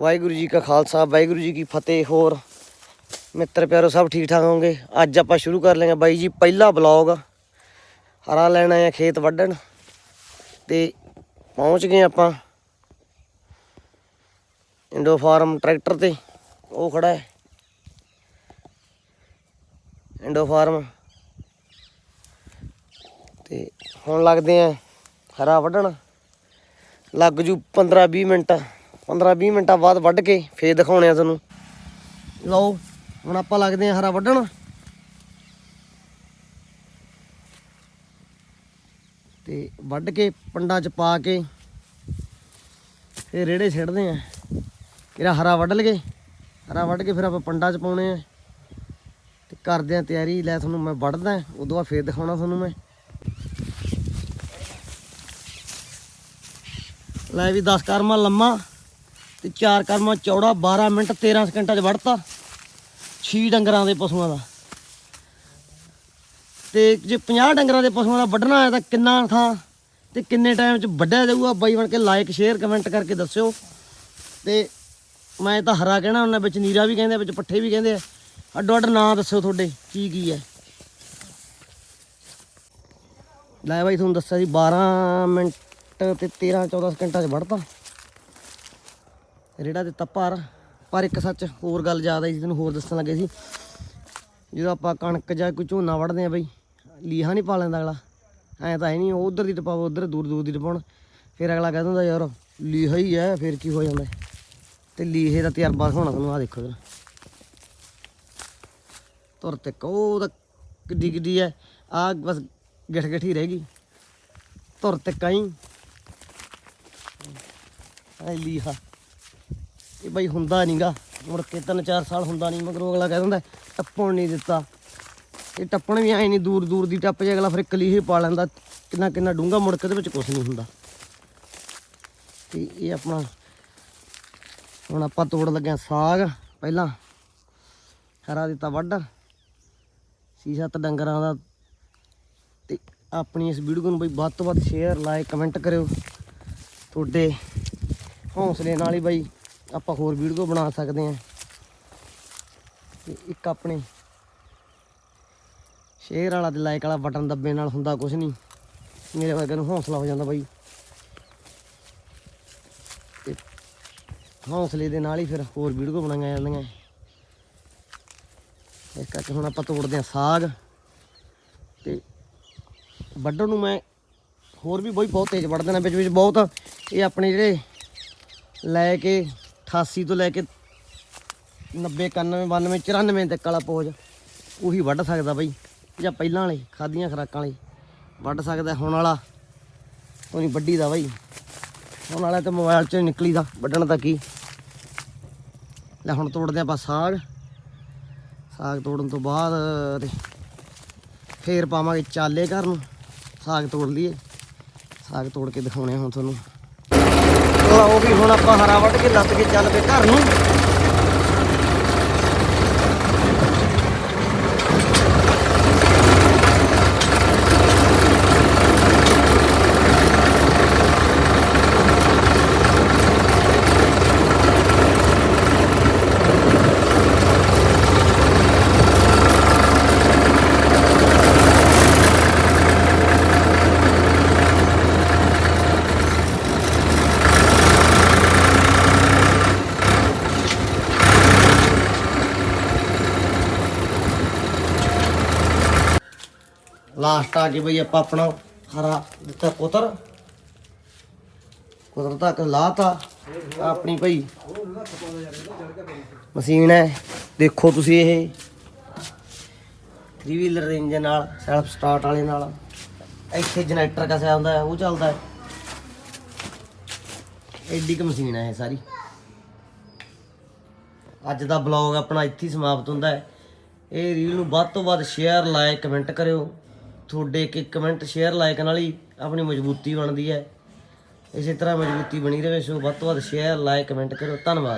ਵਾਹਿਗੁਰੂ ਜੀ ਕਾ ਖਾਲਸਾ, ਵਾਹਿਗੁਰੂ ਜੀ ਕੀ ਫਤਿਹ। ਹੋਰ ਮਿੱਤਰ ਪਿਆਰੋ, ਸਭ ਠੀਕ ਠਾਕ ਹੋਣਗੇ ਅੱਜ ਆਪਾਂ ਸ਼ੁਰੂ ਕਰ ਲੈਂਗੇ ਬਾਈ ਜੀ, ਪਹਿਲਾ ਬਲੌਗ ਹਰਾ ਲੈਣ ਆਏ ਆ ਖੇਤ ਵੱਢਣ ਤੇ ਪਹੁੰਚ ਗਏ ਆਪਾਂ। ਇੰਡੋ ਫਾਰਮ ਟਰੈਕਟਰ ਤੇ ਉਹ ਖੜਾ ਹੈ। Indo farm. ਤੇ ਹੁਣ ਲੱਗਦੇ ਆ ਹਰਾ ਵੱਢਣ। ਲੱਗ ਜੂ 15 20 ਮਿੰਟ। 15 20 ਮਿੰਟਾਂ ਬਾਅਦ ਵੱਢ ਕੇ ਫੇਰ ਦਿਖਾਉਣੇ ਆ ਤੁਹਾਨੂੰ। ਲਓ, ਹੁਣ ਆਪਾਂ ਲੱਗਦੇ ਆ ਹਰਾ ਵੱਢਣ। ਤੇ ਵੱਢ ਕੇ ਪੰਡਾਂ 'ਚ ਪਾ ਕੇ ਫੇਰ ਰੇੜੇ ਛੱਡਦੇ ਆ। ਕਿਹੜਾ ਹਰਾ ਵੱਢ ਲਗੇ ਹਰਾ ਵੱਢ ਕੇ ਫਿਰ ਆਪਾਂ ਪੰਡਾਂ 'ਚ ਪਾਉਣੇ ਆ। ਤੇ ਕਰਦੇ ਆ ਤਿਆਰੀ, ਲੈ ਤੁਹਾਨੂੰ ਮੈਂ ਵੱਢਦਾ, ਉਦੋਂ ਬਾਅਦ ਫੇਰ ਦਿਖਾਉਣਾ ਤੁਹਾਨੂੰ ਮੈਂ। ਲੈ ਵੀ 10 ਕਰਮਾ ਲੰਮਾ। ਤੇ ਚਾਰ ਕਰਮਾ ਚੌੜਾ 12 ਮਿੰਟ 13 ਸਕਿੰਟਾਂ 'ਚ ਵੜਤਾ 6 ਡੰਗਰਾਂ ਦੇ ਪਸ਼ੂਆਂ ਦਾ। ਤੇ ਜੇ 50 ਡੰਗਰਾਂ ਦੇ ਪਸ਼ੂਆਂ ਦਾ ਵੱਢਣਾ ਹੈ ਤਾਂ ਕਿੰਨਾ ਥਾਂ ਤੇ ਕਿੰਨੇ ਟਾਈਮ 'ਚ ਵੱਢਿਆ ਜਾਊਗਾ? ਬਾਈ ਬਣ ਕੇ ਲਾਈਕ ਸ਼ੇਅਰ ਕਮੈਂਟ ਕਰਕੇ ਦੱਸਿਓ। ਤੇ ਮੈਂ ਤਾਂ ਹਰਾ ਕਹਿਣਾ ਉਹਨਾਂ ਵਿੱਚ ਨੀਰਾ ਵੀ ਕਹਿੰਦੇ ਵਿੱਚ ਪੱਠੇ ਵੀ ਕਹਿੰਦੇ ਆ। ਅੱਡੋ ਅੱਡ ਨਾਂ ਦੱਸਿਓ ਤੁਹਾਡੇ, ਕੀ ਕੀ ਹੈ। ਲੈ ਬਾਈ, ਤੁਹਾਨੂੰ ਦੱਸਿਆ ਸੀ 12 ਮਿੰਟ ਤੇ 13 14 ਸਕਿੰਟਾਂ 'ਚ ਵੜਤਾ ਰੇੜਾ ਦਿੱਤਾ ਪਰ ਪਰ ਇੱਕ ਸੱਚ ਹੋਰ ਗੱਲ ਯਾਦ ਆਈ ਸੀ ਤੈਨੂੰ ਹੋਰ ਦੱਸਣ ਲੱਗੇ ਸੀ। ਜਦੋਂ ਆਪਾਂ ਕਣਕ ਜਾਂ ਕੋਈ ਝੋਨਾ ਵੜਦੇ ਆ ਬਈ, ਲੀਹਾ ਨਹੀਂ ਪਾ ਲੈਂਦਾ ਅਗਲਾ। ਐ ਤਾਂ ਹੈ ਨਹੀਂ ਉਹ ਉਧਰ ਦੀ ਟਪਾਵੋ ਉਧਰ ਦੂਰ ਦੂਰ ਦੀ ਟਪਾਉਣ। ਫਿਰ ਅਗਲਾ ਕਹਿ ਦਿੰਦਾ ਯਾਰ, ਲੀਹਾ ਹੀ ਹੈ, ਫਿਰ ਕੀ ਹੋ ਜਾਂਦਾ ਤੇ ਲੀਹੇ ਦਾ ਤਜਰਬਾ ਹੋਣਾ ਤੁਹਾਨੂੰ ਆ ਦੇਖੋ ਜਰਾ। ਤੁਰ ਤੇ ਕੋ ਤਾਂ ਕਿੱਡੀ ਕਿੱਡੀ ਹੈ। ਆ ਬਸ ਗਿੱਠ ਗਿੱਠ ਹੀ ਗਈ। ਤੁਰ ਤੇ ਕਈ ਐ ਲੀਹਾ। ਇਹ ਬਈ ਹੁੰਦਾ ਨਹੀਂਗਾ ਮੁੜ ਕੇ ਤਿੰਨ ਚਾਰ ਸਾਲ ਹੁੰਦਾ ਨਹੀਂ ਮਗਰੋਂ ਅਗਲਾ ਕਹਿ ਦਿੰਦਾ, ਟੱਪਣ ਨਹੀਂ ਦਿੱਤਾ। ਇਹ ਟੱਪਣ ਵੀ ਐ ਨਹੀਂ ਦੂਰ ਦੂਰ ਦੀ ਟੱਪ ਜੇ ਅਗਲਾ ਫਿਰ ਇੱਕ ਪਾ ਲੈਂਦਾ, ਕਿੰਨਾ ਕਿੰਨਾ ਡੂੰਗਾ ਮੁੜ ਕੇ ਦੇ ਵਿੱਚ ਕੁਝ ਨਹੀਂ ਹੁੰਦਾ। ਤੇ ਇਹ ਆਪਣਾ, ਹੁਣ ਆਪਾਂ ਤੋੜ ਲੱਗਿਆ ਸਾਗ, ਪਹਿਲਾਂ ਹਰਾ ਦਿੱਤਾ ਵੱਢ। ਛੇ ਸੱਤ ਡੰਗਰਾਂ ਦਾ ਤੇ ਆਪਣੀ ਇਸ ਵੀਡੀਓ ਨੂੰ ਬਈ ਵੱਧ ਤੋਂ ਵੱਧ ਸ਼ੇਅਰ ਲਾਈਕ ਕਮੈਂਟ ਕਰਿਓ। ਤੁਹਾਡੇ ਹੌਸਲੇ ਨਾਲ ਹੀ ਬਈ ਆਪਾਂ ਹੋਰ ਵੀਡੀਓ ਬਣਾ ਸਕਦੇ ਹਾਂ। ਤੇ ਇੱਕ ਆਪਣੇ ਸ਼ੇਅਰ ਵਾਲਾ ਤੇ ਲਾਈਕ ਵਾਲਾ ਬਟਨ ਦੱਬੇ ਨਾਲ ਹੁੰਦਾ ਕੁਝ ਨਹੀਂ ਮੇਰੇ ਵਰਗੇ ਨੂੰ ਹੌਸਲਾ ਹੋ ਜਾਂਦਾ ਬਾਈ। ਤੇ ਹੌਸਲੇ ਦੇ ਨਾਲ ਹੀ ਫਿਰ ਹੋਰ ਵੀਡੀਓ ਬਣਾਈਆਂ ਜਾਂਦੀਆਂ। ਇਸ ਕਰਕੇ ਹੁਣ ਆਪਾਂ ਤੋੜਦੇ ਹਾਂ ਸਾਗ। ਤੇ ਵੱਢਣ ਨੂੰ ਮੈਂ ਹੋਰ ਵੀ ਬਈ ਬਹੁਤ ਤੇਜ਼ ਵੱਢ ਦੇਣਾ ਵਿੱਚ ਵਿੱਚ ਬਹੁਤ। ਇਹ ਆਪਣੇ ਜਿਹੜੇ ਲੈ ਕੇ 88 ਤੋਂ ਲੈ ਕੇ 90 91 92 94 ਤੱਕ ਵਾਲਾ ਪੋਜ, ਉਹੀ ਵੱਢ ਸਕਦਾ ਬਾਈ। ਜਾਂ ਪਹਿਲਾਂ ਵਾਲੇ, ਖਾਦੀਆਂ ਖਰਾਕਾਂ ਵਾਲੇ, ਵੱਢ ਸਕਦਾ ਹੁਣ ਵਾਲਾ। ਉਹ ਨਹੀਂ ਵੱਡੀ ਦਾ ਬਾਈ। ਹੁਣ ਵਾਲਾ ਤਾਂ ਮੋਬਾਈਲ 'ਚ ਨਿਕਲੀ ਦਾ ਵੱਢਣ ਦਾ ਕੀ। ਲੈ ਹੁਣ ਤੋੜਦੇ ਆਪਾਂ ਸਾਗ। ਸਾਗ ਤੋੜਨ ਤੋਂ ਬਾਅਦ ਤੇ ਫੇਰ ਪਾਵਾਂਗੇ ਚਾਲੇ ਘਰ ਨੂੰ। ਸਾਗ ਤੋੜ ਲਈਏ। ਸਾਗ ਤੋੜ ਕੇ ਦਿਖਾਉਣੇ ਆ ਹੁਣ ਤੁਹਾਨੂੰ। ਲਓ ਵੀ ਹੁਣ ਆਪਾਂ ਹਰਾ ਵੱਢ ਕੇ ਲੱਤ ਕੇ ਚੱਲ ਪਏ ਘਰ ਨੂੰ। ਲਾਸਟ ਆ ਕੇ ਬਈ ਆਪਾਂ ਆਪਣਾ ਹਰਾ ਦਿੱਤਾ ਕੁਤਰ ਕੁਤਰ ਤੱਕ ਲਾਤਾ। ਆਹ ਆਪਣੀ ਭਈ ਮਸ਼ੀਨ ਹੈ। ਦੇਖੋ ਤੁਸੀਂ ਇਹ। 3 ਵੀਲਰ ਇੰਜਨ ਨਾਲ ਸੈਲਫ ਸਟਾਰਟ ਵਾਲੇ ਨਾਲ। ਇੱਥੇ ਜਨਰੇਟਰ ਕਸਿਆ ਹੁੰਦਾ ਹੈ ਉਹ ਚੱਲਦਾ ਹੈ। ਐਡੀ ਕੁ ਮਸ਼ੀਨ ਹੈ ਇਹ ਸਾਰੀ। ਅੱਜ ਦਾ ਬਲੌਗ ਆਪਣਾ ਇੱਥੇ ਸਮਾਪਤ ਹੁੰਦਾ ਹੈ। ਇਹ ਰੀਲ ਨੂੰ ਵੱਧ ਤੋਂ ਵੱਧ ਸ਼ੇਅਰ ਲਾਈਕ ਕਮੈਂਟ ਕਰਿਓ। ਤੁਹਾਡੇ ਇੱਕ ਕਮੈਂਟ ਸ਼ੇਅਰ ਲਾਈਕ ਨਾਲ ਹੀ ਆਪਣੀ ਮਜ਼ਬੂਤੀ ਬਣਦੀ ਹੈ। ਇਸੇ ਤਰ੍ਹਾਂ ਮਜ਼ਬੂਤੀ ਬਣੀ ਰਹੇ ਸੋ ਵੱਧ ਤੋਂ ਵੱਧ ਸ਼ੇਅਰ ਲਾਈਕ ਕਮੈਂਟ ਕਰੋ ਧੰਨਵਾਦ।